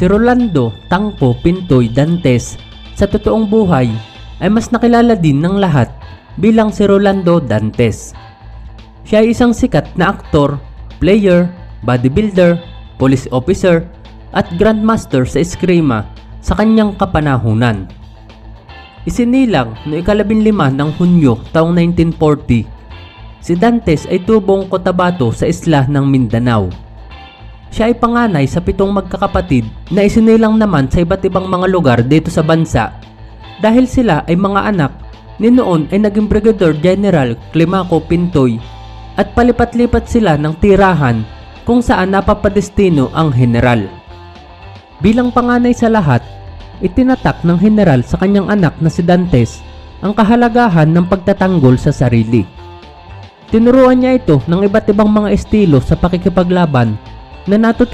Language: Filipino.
Si Rolando Tangko Pintoy Dantes sa totoong buhay ay mas nakilala din ng lahat bilang si Rolando Dantes. Siya ay isang sikat na aktor, player, bodybuilder, police officer at grandmaster sa eskrima sa kanyang kapanahunan. Isinilang no ikalabing lima ng Hunyo taong 1940, si Dantes ay tubong Cotabato sa isla ng Mindanao. Siya ay panganay sa pitong magkakapatid na isinilang naman sa iba't ibang mga lugar dito sa bansa dahil sila ay mga anak ni noon ay naging Brigadier General Climaco Pintoy at palipat-lipat sila ng tirahan kung saan napapadestino ang general. Bilang panganay sa lahat, itinatak ng general sa kanyang anak na si Dantes ang kahalagahan ng pagtatanggol sa sarili. Tinuruan niya ito ng iba't ibang mga estilo sa pakikipaglaban na natutunan